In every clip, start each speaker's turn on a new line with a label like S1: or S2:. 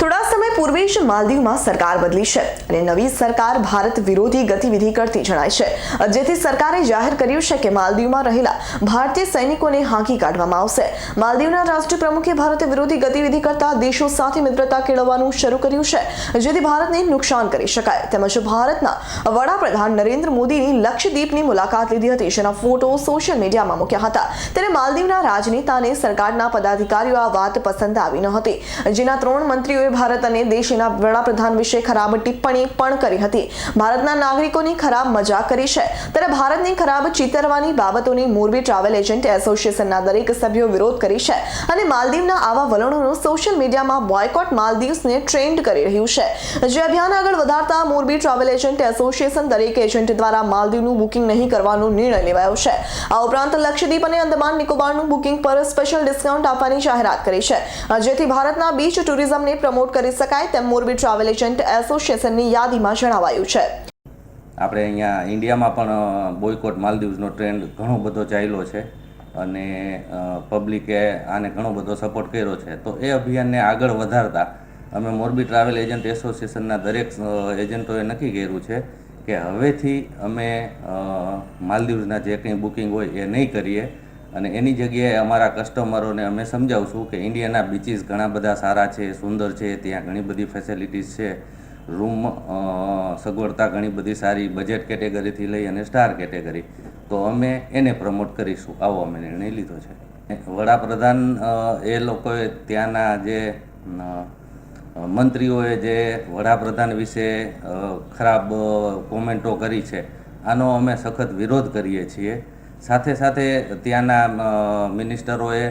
S1: થોડા સમય પૂર્વે જ માલદીવમાં સરકાર બદલી છે અને નવી સરકાર ભારત વિરોધી ગતિવિધિ કરતી જણાય છે. જેથી સરકારે જાહેર કર્યું છે કે માલદીવમાં રહેલા ભારતીય સૈનિકોને હાંકી કાઢવામાં આવશે. માલદીવના રાષ્ટ્રીય પ્રમુખે ભારત વિરોધી ગતિવિધિ કરતા દેશો સાથે મિત્રતા કેળવવાનું શરૂ કર્યું છે, જેથી ભારતને નુકસાન કરી શકાય. તેમજ ભારતના વડાપ્રધાન નરેન્દ્ર મોદીની લક્ષદ્વીપની મુલાકાત લીધી હતી, જેના ફોટો સોશિયલ મીડિયામાં મૂક્યા હતા. ત્યારે માલદીવના રાજનેતાને સરકારના પદાધિકારીઓ આ વાત પસંદ આવી ન હતી, જેના ત્રણ મંત્રીઓએ ભારત અને દેશના વડાપ્રધાન વિશે ખરાબ ટિપ્પણી પણ કરી હતી. ભારતના નાગરિકોની ખરાબ મજાક કરી છે. ત્યારે ભારતની ખરાબ ચિતરવાની બાબતોની મોરબી ટ્રાવેલ એજન્ટ એસોસિએશનના દરેક સભ્યો વિરોધ કરી છે અને માલદીવના આવા વલણોનો સોશિયલ મીડિયામાં બોયકોટ માલદીવ્સને ટ્રેન્ડ કરી રહ્યું છે. જે અભિયાન આગળ વધારતા મોરબી ટ્રાવેલ એજન્ટ એસોસિએશન દરેક એજન્ટ દ્વારા માલદીવનું બુકિંગ નહીં કરવાનો નિર્ણય લેવાયો છે. આ ઉપરાંત લક્ષદ્વીપ અને અંદમાન નિકોબારનું બુકિંગ પર સ્પેશિયલ ડિસ્કાઉન્ટ આપવાની જાહેરાત કરી છે. જેથી ભારતના બીચ ટુરિઝમને પ્રમોટ કરી શકાય તેમ મોરબી ટ્રાવેલ એજન્ટ એસોસિએશનની યાદીમાં જણાવાયું છે.
S2: આપણે અહીંયા ઇન્ડિયામાં પણ બોયકોટ માલદીવ્સનો ટ્રેન્ડ ઘણો બધો ચાલ્યો છે અને પબ્લિકે આને ઘણો બધો સપોર્ટ કર્યો છે. તો એ અભિયાનને આગળ વધારતા અમે મોરબી ટ્રાવેલ એજન્ટ એસોસિએશનના દરેક એજન્ટોએ નક્કી કર્યું છે કે હવેથી અમે માલદીવ્સના જે કંઈ બુકિંગ હોય એ નહીં કરીએ. અને એની જગ્યાએ અમારા કસ્ટમરોને અમે સમજાવશું કે ઇન્ડિયાના બીચીસ ઘણા બધા સારા છે, સુંદર છે, ત્યાં ઘણી બધી ફેસિલિટીઝ છે. રૂમ સગવડતા ઘણી બધી સારી બજેટ કેટેગરીથી લઈ અને સ્ટાર કેટેગરી તો અમે એને પ્રમોટ કરીશું. આવો અમે નિર્ણય લીધો છે. વડાપ્રધાન એ લોકોએ ત્યાંના જે મંત્રીઓએ જે વડાપ્રધાન વિશે ખરાબ કોમેન્ટો કરી છે, આનો અમે સખત વિરોધ કરીએ છીએ. સાથે સાથે ત્યાંના મિનિસ્ટરોએ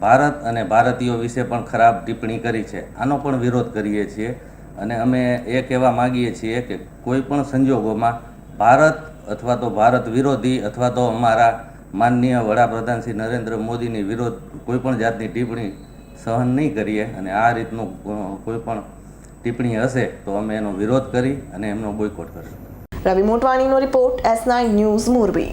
S2: ભારત અને ભારતીયો વિશે પણ ખરાબ ટિપ્પણી કરી છે. આનો પણ વિરોધ કરીએ છીએ અને અમે એ કહેવા માગીએ છીએ કે કોઈ પણ સંજોગોમાં ભારત અથવા તો ભારત વિરોધી અથવા તો અમારા માનનીય વડાપ્રધાન શ્રી નરેન્દ્ર મોદીની વિરોધ કોઈ પણ જાતની ટિપ્પણી સહન નહીં કરીએ અને આ રીતનું કોઈ પણ ટિપ્પણી હશે તો અમે એનો વિરોધ કરી અને એમનો બોયકોટ કરશું.
S1: Ravi મોટવાણીનો report S nine news Morbi.